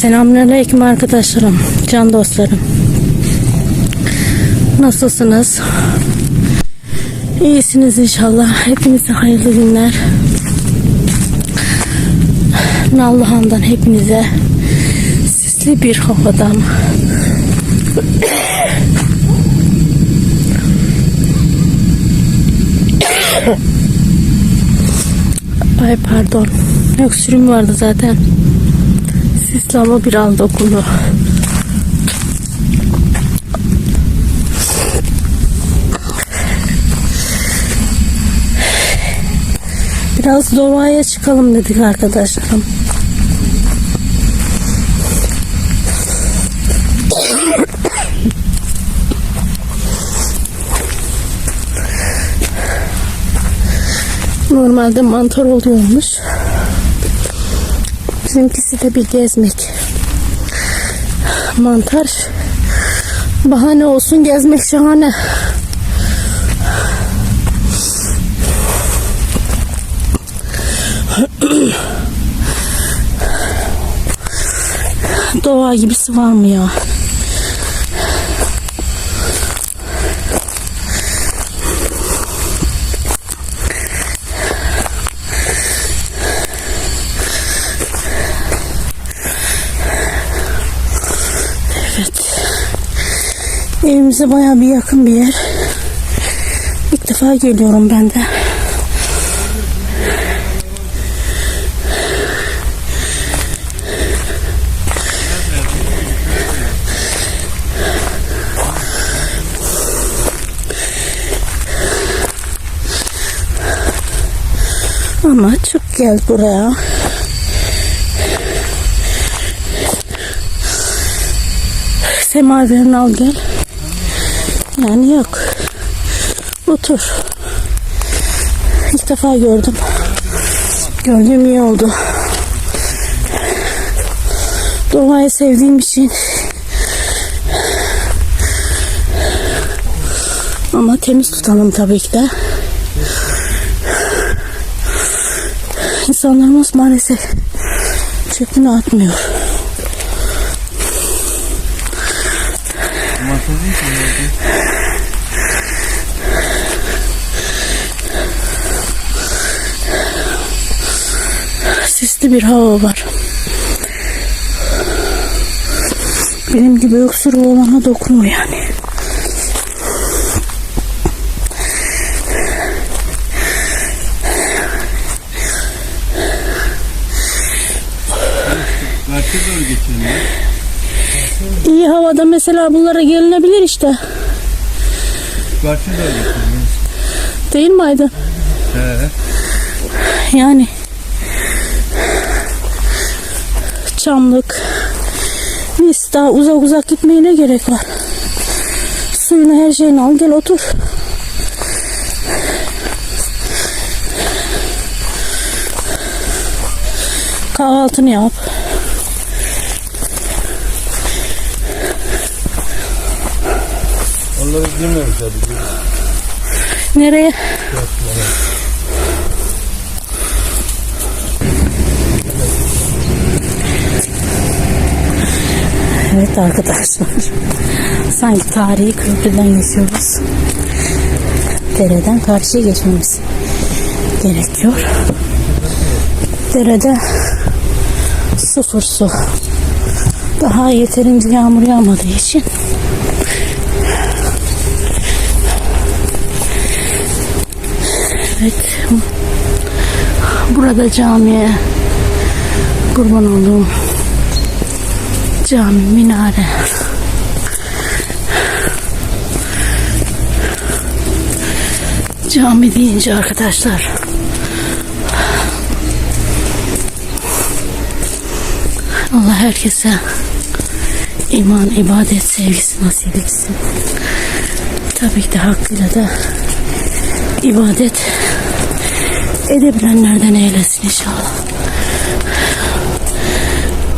Selamünaleyküm arkadaşlarım, can dostlarım. Nasılsınız? İyisiniz inşallah. Hepinize hayırlı günler. Nallıhan'dan hepinize sisli bir havadan Ay pardon. Öksürüm vardı zaten. Sisli hava bir aldı okulu. Biraz doğaya çıkalım dedik arkadaşlarım. Normalde mantar oluyormuş. Bizimkisi de bir gezmek. Mantar bahane olsun gezmek şahane. Doğa gibisi var mı ya? Evet. Evimize bayağı bir yakın bir yer. İlk defa geliyorum ben de. Ama çık gel buraya. Semaverini al gel. Yani yok. Otur. İlk defa gördüm. Gördüğüm iyi oldu. Doğayı sevdiğim için. Ama temiz tutalım tabii ki de. İnsanlarımız maalesef çöpünü atmıyor. Sisli bir hava var. Benim gibi öksürüğü olana dokunma yani. İyi havada mesela bunlara gelinebilir işte. Değil mi Aydın? He. Yani çamlık mis daha uzak uzak gitmeye ne gerek var? Suyunu her şeyini al gel otur. Kahvaltını yap. Onları bilmiyorum tabii. Nereye? Evet arkadaşlar. Sanki tarihi köprüden geçiyoruz. Dereden karşıya geçmemiz gerekiyor. Derede sıfır su. Daha yeterince yağmur yağmadığı için Evet. Burada camiye kurban olduğum cami, minare. Cami deyince arkadaşlar Allah herkese iman, ibadet, sevgisi nasip etsin. Tabii ki de hakkıyla da ibadet edebilenlerden eylesin inşallah.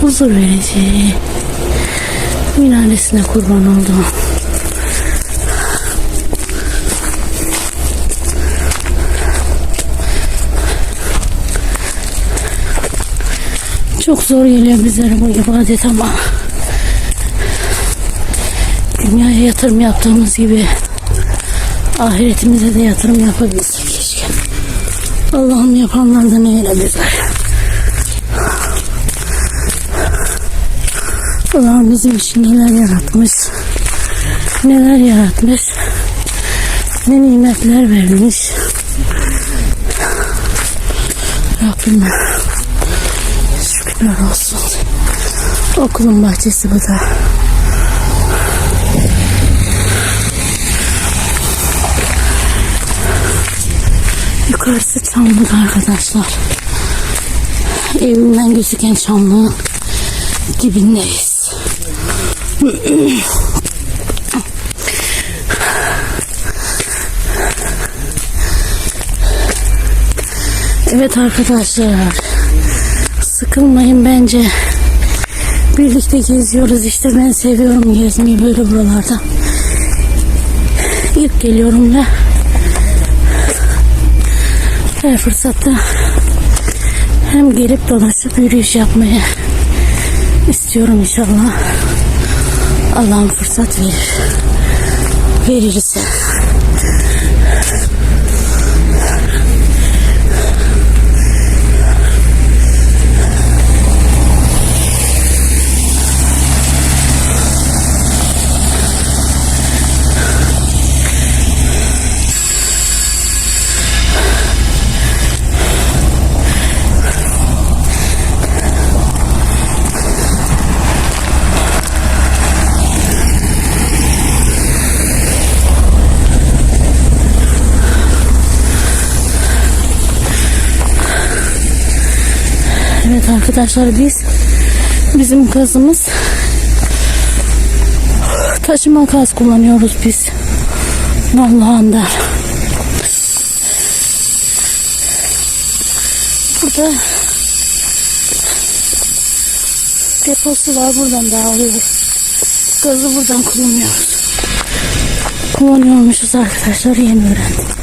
Huzur verici minaresine kurban oldum. Çok zor geliyor bizlere bu ibadet ama dünyaya yatırım yaptığımız gibi ahiretimize de yatırım yapabilsek keşke. Allah'ım yapanlardan eyle bizler. Allah'ım bizim için neler yaratmış. Neler yaratmış. Ne nimetler vermiş. Rabbim şükürler olsun. Okulun bahçesi bu da. Yukarısı çamlık arkadaşlar. Evimden gözüken çamlığın dibindeyiz. Evet arkadaşlar. Sıkılmayın bence. Birlikte geziyoruz işte ben seviyorum gezmeyi böyle buralarda. İlk geliyorum ve her fırsatta hem gelip dolaşıp yürüyüş yapmayı istiyorum inşallah. Allah'ım fırsat verir. Verirse. Evet arkadaşlar biz bizim kazımız taşıma kaz kullanıyoruz biz. Allah'ından. Burada deposu var buradan dağılıyoruz. Gazı buradan kullanıyoruz. Kullanıyormuşuz arkadaşlar yeni öğrendim.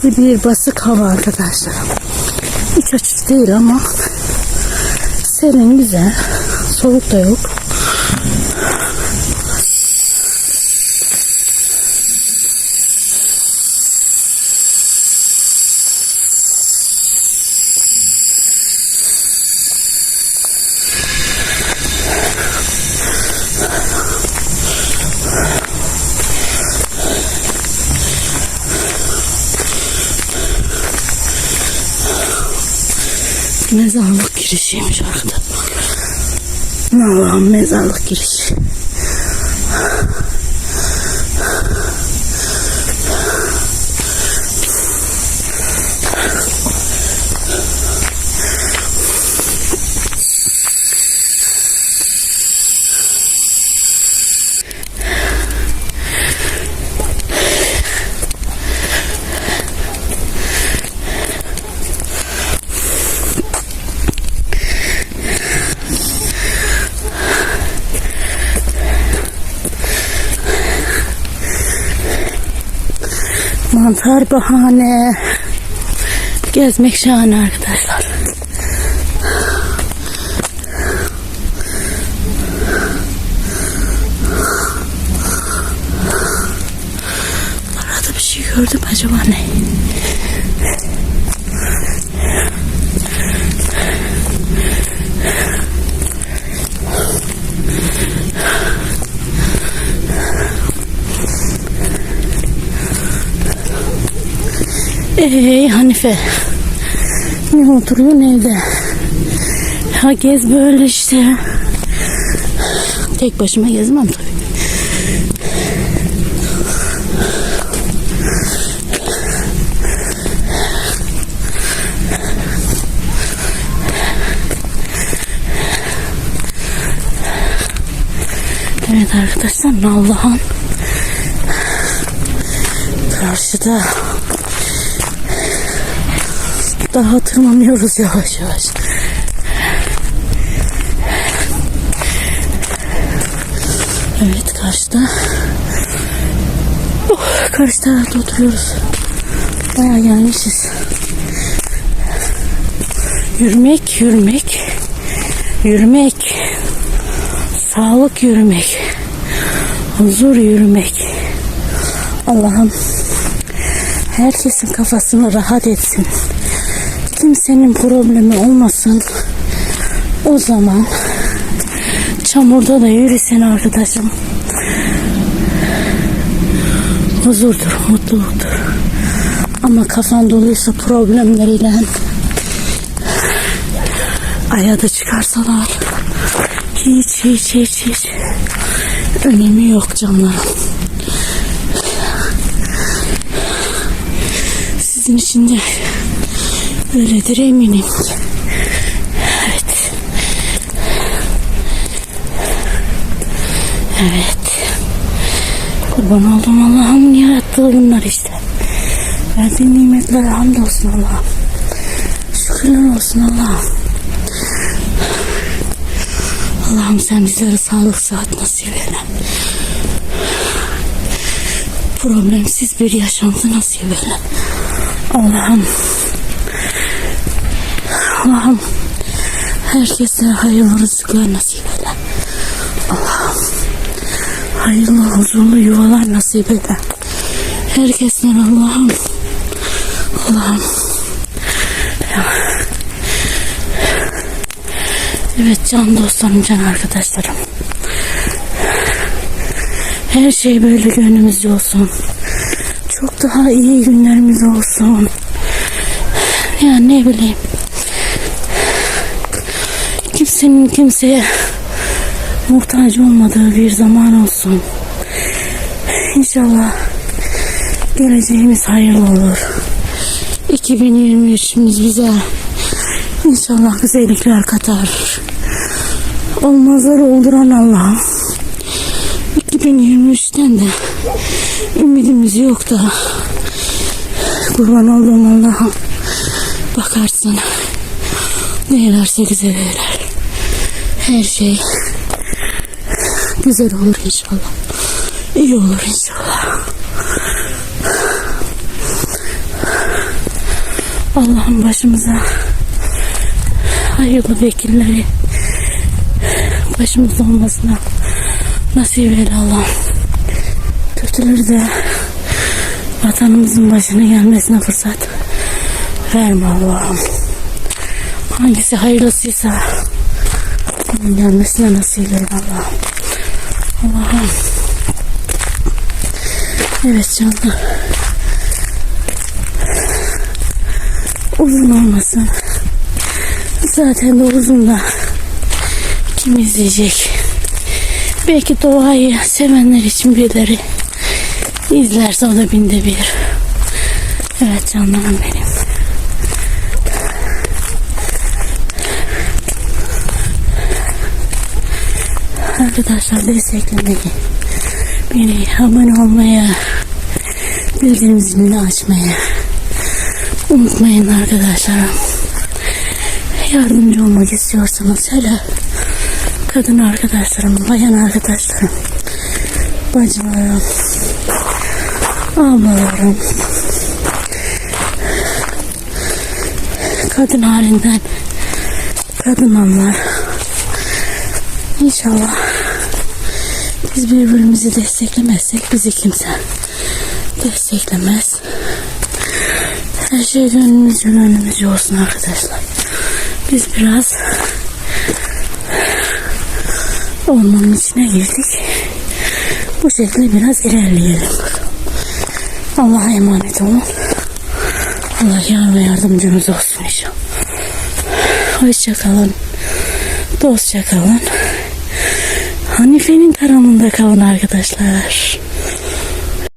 Sisli bir basık hava arkadaşlar. Hiç açık değil ama serin güzel. Soğuk da yok. Mezarlık girişiymiş arkada. Allah'ım mezarlık girişi. Mantar bahane. Gezmek şahane arkadaşlar. Arada bir şey gördüm acaba ne? Ey Hanife. Ne oturuyorsun evde? Gez böyle işte. Tek başıma gezmem tabii. Evet arkadaşlar Nallıhan karşıda daha tırmanıyoruz yavaş yavaş. Evet karşıda. Oh, karşı tarafta oturuyoruz. Baya gelmişiz. Yürümek, yürümek, yürümek, sağlık yürümek, huzur yürümek. Allah'ım herkesin kafasını rahat etsin. Kimsenin problemi olmasın. O zaman çamurda da yürüsen arkadaşım. Huzurdur, mutluluktur. Ama kafan doluysa problemleriyle aya da çıkarsalar hiç hiç hiç hiç önemi yok canlarım. Sizin için de öyledir eminim. Evet. Evet. Kurban oldum Allah'ım yarattığı bunlar işte. Verdiğin nimetlere hamdolsun Allah'ım. Şükürler olsun Allah'ım. Allah'ım sen bizlere sağlık saat nasip eyle. Problemsiz bir yaşantı nasip eyle. Allah'ım. Allah'ım. Herkese hayırlı rızıklar nasip eyle. Allah'ım. Hayırlı huzurlu yuvalar nasip eyle. Herkesten Allah'ım. Allah'ım. Evet can dostlarım, can arkadaşlarım. Her şey böyle gönlümüzce olsun. Çok daha iyi günlerimiz olsun. Yani ne bileyim. Kimsenin kimseye muhtaç olmadığı bir zaman olsun. İnşallah geleceğimiz hayırlı olur. 2023'ümüz bize inşallah güzellikler katar. Olmazları olduran Allah. 2023'ten de ümidimiz yok da kurban olduğum Allah'a bakarsın ne güzel eder. Her şey güzel olur inşallah. İyi olur inşallah. Allah'ım başımıza hayırlı vekilleri başımızda olmasına nasip eyle Allah'ım. Kötüleri de vatanımızın başına gelmesine fırsat verme Allah'ım. Hangisi hayırlısıysa onun gelmesine nasip eyle Allah'ım. Allah'ım. Evet canlar. Uzun olmasın. Zaten de uzun da kim izleyecek? Belki doğayı sevenler için birileri izlerse o da binde bir. Evet canlarım benim. Arkadaşlar desteklemeyi, beni abone olmaya, bildirim zilini açmaya unutmayın arkadaşlarım. Yardımcı olmak istiyorsanız hele kadın arkadaşlarım, bayan arkadaşlarım, bacılarım, ablalarım, kadın halinden kadın anlar. İnşallah biz birbirimizi desteklemezsek bizi kimse desteklemez. Her şey gönlümüzce gönlümüzce olsun arkadaşlar. Biz biraz ormanın içine girdik. Bu şekilde biraz ilerleyelim. Allah'a emanet olun. Allah yar ve yardımcımız olsun inşallah. Hoşça kalın. Dostça kalın. Hanife'nin karanlığında kalın arkadaşlar.